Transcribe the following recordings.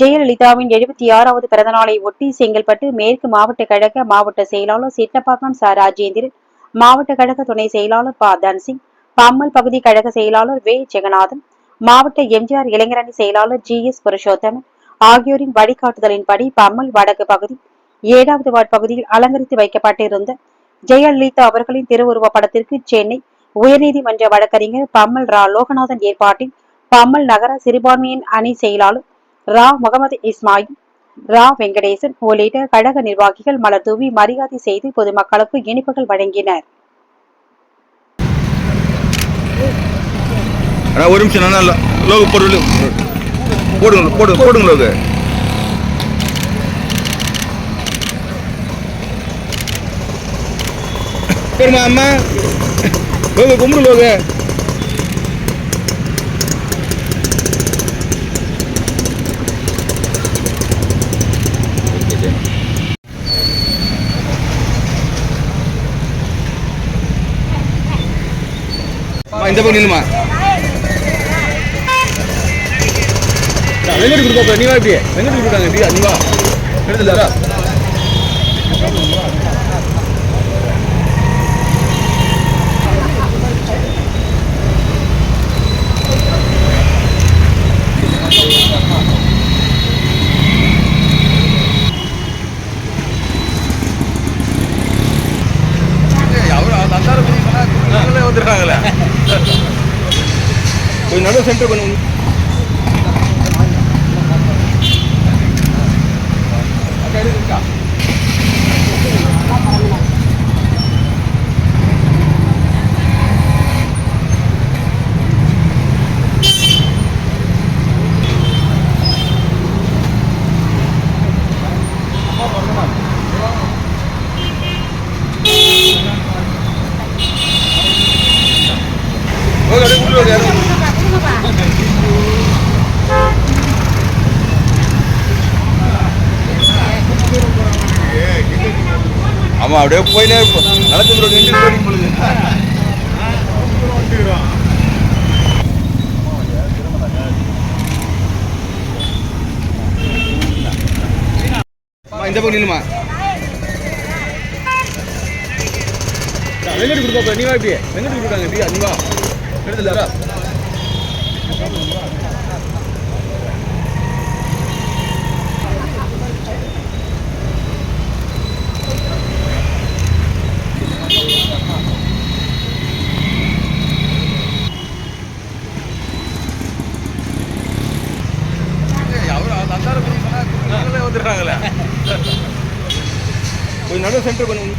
ஜெயலலிதாவின் எழுபத்தி ஆறாவது பிறந்தநாளை ஒட்டி செங்கல்பட்டு மேற்கு மாவட்ட கழக மாவட்ட செயலாளர் சிட்டப்பாக்கம் ச. ராஜேந்திரன் மாவட்ட கழக துணை செயலாளர் ப. தன்சிங் பம்மல் பகுதி கழக செயலாளர் வே. ஜெகநாதன் மாவட்ட எம்ஜிஆர் இளைஞரணி செயலாளர் ஜி. எஸ். புருஷோத்தமன் ஆகியோரின் வழிகாட்டுதலின்படி பம்மல் வடக்கு பகுதி ஏழாவது வார்டு பகுதியில் அலங்கரித்து வைக்கப்பட்டிருந்த ஜெயலலிதா அவர்களின் திருவுருவ படத்திற்கு சென்னை உயர்நீதிமன்ற வழக்கறிஞர் பம்மல் ரா. லோகநாதன் ஏற்பாட்டில் பம்மல் நகர சிறுபான்மையின் அணி செயலாளர் ரா முகமது இஸ்மாயில் ரா வெங்கடேசன் உள்ளிட்ட கழக நிர்வாகிகள் மலர் தூவி மரியாதை செய்து பொதுமக்களுக்கு இனிப்புகள் வழங்கினர். ஒரு நிமிஷம் நல்லா போடுங்க போடுங்க போடுங்க லோகு. சரிம்மா அம்மா? லோகு கும்பிடு லோகு. இந்த பக்கம் நில்லுமா? வெங்கட் கொடுப்பா நீ வா இப்படியே. வெங்கட் கொடுத்தாங்க இப்படியா. நீ வா. எடுத்துல कोई नरो सेंटर बनाऊंगी Oiga, le puso de ஆமா அப்படியே போயினே இருப்போம் நடந்து நின்று பொழுது. இந்த பக்கம் நில்லுமா? வெங்கடி கொடுப்பா நீ வா இப்படியே. வெங்கட் கொடுத்தாங்க இப்படியா நீ எடுத்துல வந்துடுறாங்களே. கொஞ்சம் நடுவு சென்டர் பண்ணுங்க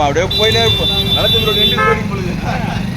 ஆமா அப்படியே போயினே இருப்போம். நடந்து நின்று போய்